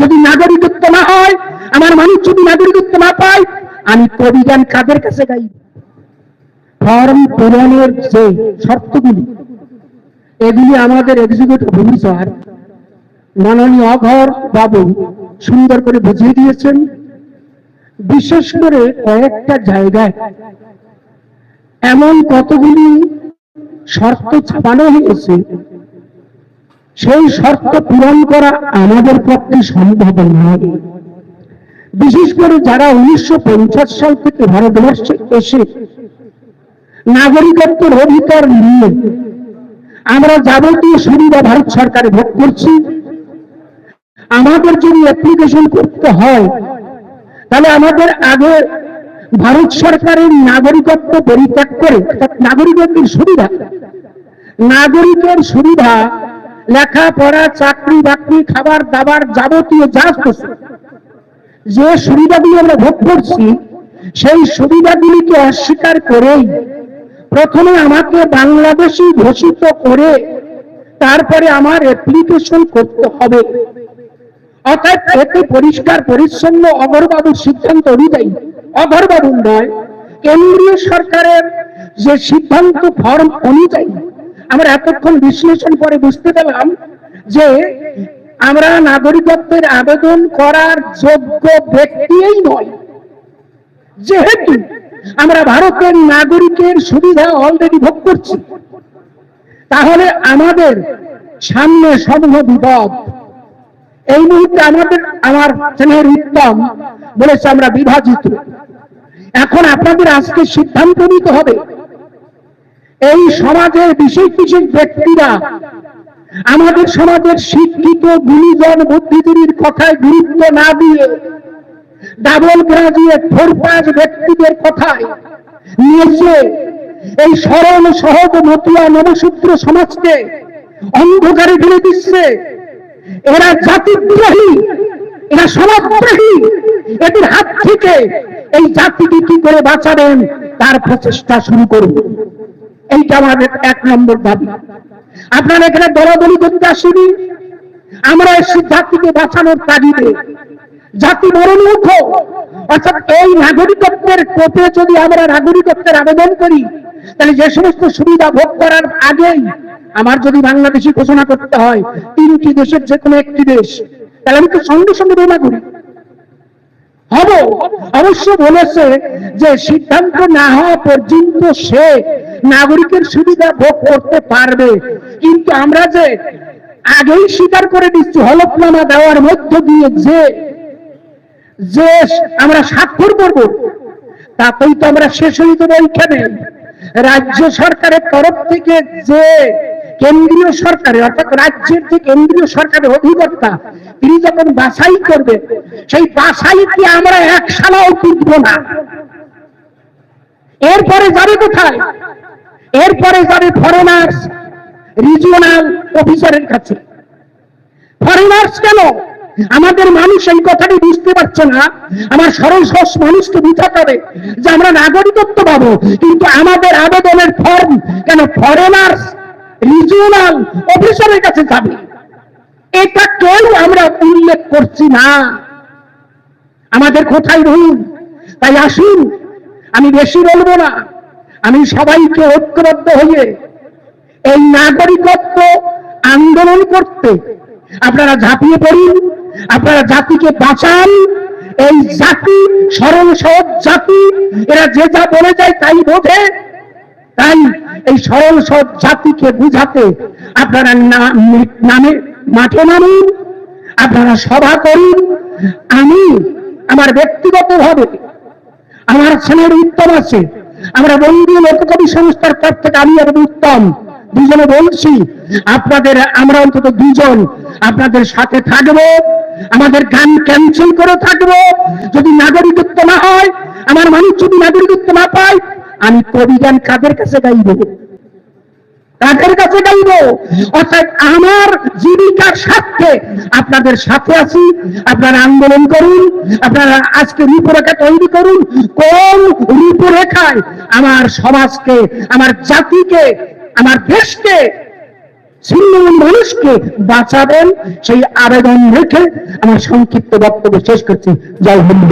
যদি নাগরিকত্ব না হয়, আমার মানুষ যদি নাগরিকত্ব না পায়, আমি কবি গান কাদের কাছে গাই ফর্ম পূরণের যে শর্তগুলি, এগুলি আমাদের এক্সিকিউটিভ অফিসার মাননীয় অঘর বাবু সুন্দর করে বুঝিয়ে দিয়েছেন। বিশেষ করে কয়েকটা জায়গায় এমন কতগুলি শর্ত ছাপানো হয়েছে সেই শর্ত পূরণ করা আমাদের পক্ষে সম্ভব নয়। বিশেষ করে যারা উনিশশো পঞ্চাশ সাল থেকে ভারতবর্ষে এসে নাগরিকত্বের অধিকার নিয়ে আমরা যাবতীয় সুবিধা ভারত সরকারে ভোগ করছি, আমাদের যদি অ্যাপ্লিকেশন করতে হয়, তাহলে আমাদের আগে ভারত সরকারের নাগরিকত্ব পরিত্যাগ করে নাগরিকত্বের সুবিধা, নাগরিকের সুবিধা লেখাপড়া, চাকরি বাকরি, খাবার দাবার যাবতীয় যা কিছু যে সুবিধাগুলি আমরা ভোগ করছি, সেই সুবিধাগুলিকে অস্বীকার করেই প্রথমে আমাকে বাংলাদেশি ঘোষিত করে তারপরে আমার অ্যাপ্লিকেশন করতে হবে। অর্থাৎ এতে পরিষ্কার, পরিচ্ছন্ন অগরবাবুর সিদ্ধান্ত অনুযায়ী, অগরবাবুর নয়, কেন্দ্রীয় সরকারের যে সিদ্ধান্ত ফর্ম অনুযায়ী আমরা এতক্ষণ বিশ্লেষণ করে বুঝতে পেলাম যে আমরা নাগরিকত্বের আবেদন করার যোগ্য ব্যক্তিই নয় যেহেতু আমরা ভারতের নাগরিকের সুবিধা অলরেডি ভোগ করছি, তাহলে আমাদের সামনে সমূহ বিপদ। এই মুহূর্তে আমাদের, আমার ছেলের উত্তম বলেছে আমরা বিভাজিত। এখন আপনাদের আজকে সিদ্ধান্ত নিতে হবে। এই সমাজের বিশেষ বিশেষ ব্যক্তিরা, আমাদের সমাজের শিক্ষিত গুণীজন বুদ্ধিজীবীর কথায় গুরুত্ব না দিয়ে ডাবল গ্রাজুয়েট ফোর পাস ব্যক্তিদের কথায় নিয়েছে এই সরল, সহজ, মতুয়া, নবসূত্র সমাজকে অন্ধকারে ফেলে দিচ্ছে। এরা জাতিদ্রোহী, এরা সমাজদ্রোহী। এদের হাত থেকে এই জাতিকে কি করে বাঁচাবেন, তার প্রচেষ্টা শুরু করুন। এইটা আমাদের এক নম্বর দাবি। আপনারা এখানে দলাদলি করতে আসেনি? আমরা এসে জাতিকে বাঁচানোর তাগিদে জাতি মরণ মরণমুখ অর্থাৎ এই নাগরিকত্বের কোপে যদি আমরা নাগরিকত্বের আবেদন করি, তাহলে যে সমস্ত সুবিধা ভোগ করার আগেই আমার যদি বাংলাদেশি ঘোষণা করতে হয়, তিনটি দেশের যে কোনো একটি দেশ, তাহলে আমি তো সঙ্গে সঙ্গে বেমা করি হব। অবশ্য বলেছে যে সিদ্ধান্ত না হওয়া পর্যন্ত সে নাগরিকের সুবিধা ভোগ করতে পারবে। কিন্তু আমরা যে আগেই স্বীকার করে দিচ্ছি হলফনামা দেওয়ার মধ্য দিয়ে যে যে আমরা স্বাক্ষর করব, তাতেই তো আমরা শেষ হয়ে যাব এইখানে। রাজ্য সরকারের তরফ থেকে যে কেন্দ্রীয় সরকারের অর্থাৎ রাজ্যের যে কেন্দ্রীয় সরকারের অধিকর্তা, তিনি যখন বাছাই করবে, সেই বাছাইকে আমরা এক সালাও তুলব না। এরপরে যাবে কোথায়? এরপরে যাবে ফরেনার্স রিজিওনাল অফিসারের কাছে। ফরেনার্স কেন? আমাদের মানুষ এই কথাটি বুঝতে পারছে না। আমার সরল সহজ মানুষকে বুঝাতে হবে যে আমরা নাগরিকত্ব পাবো, কিন্তু আমাদের আবেদনের ফর্ম কেন ফরেনার্স রিজিওনাল অফিসারের কাছে যাবে? এটা কেউ আমরা উল্লেখ করছি না? আমাদের কোথায় রুল? তাই আসুন আমি বেশি বলব না। আমি সবাইকে ঐক্যবদ্ধ হয়ে এই নাগরিকত্ব আন্দোলন করতে আপনারা ঝাঁপিয়ে পড়ুন, আপনারা জাতিকে বাঁচান, এই জাতি সরল, সহজ জাতি, এরা যে যা বলে যায় তাই বোঝে। তাই এই সরল সব জাতিকে বুঝাতে আপনারা নামে মাঠে নামুন, আপনারা সভা করুন। আমি আমার ব্যক্তিগতভাবে আমার ছেলের উত্তম আছে। আমরা বঙ্গীয় লোককবি সংস্থার পর থেকে আমি এবং উত্তম। দুজনে বলছি, আপনাদের, আমরা অন্তত দুজন আপনাদের সাথে থাকব, আমাদের গান ক্যান্সেল করে থাকব। যদি নাগরিকত্ব না হয়, আমার মানুষ যদি নাগরিকত্ব না পায়, আমি কবি গান কাদের কাছে গাইব? কাদের কাছে গাইব অর্থাৎ আমার জীবিকার স্বার্থে আপনাদের সাথে আছি। আপনারা আন্দোলন করুন, আপনারা আজকে রূপরেখা তৈরি করুন। কোন রূপরেখায় আমার সমাজকে, আমার জাতিকে, আমার দেশকে, ছিন্নমূল মানুষকে বাঁচাবেন, সেই আবেদন রেখে আমার সংক্ষিপ্ত বক্তব্য শেষ করছি। জয় হিন্দ।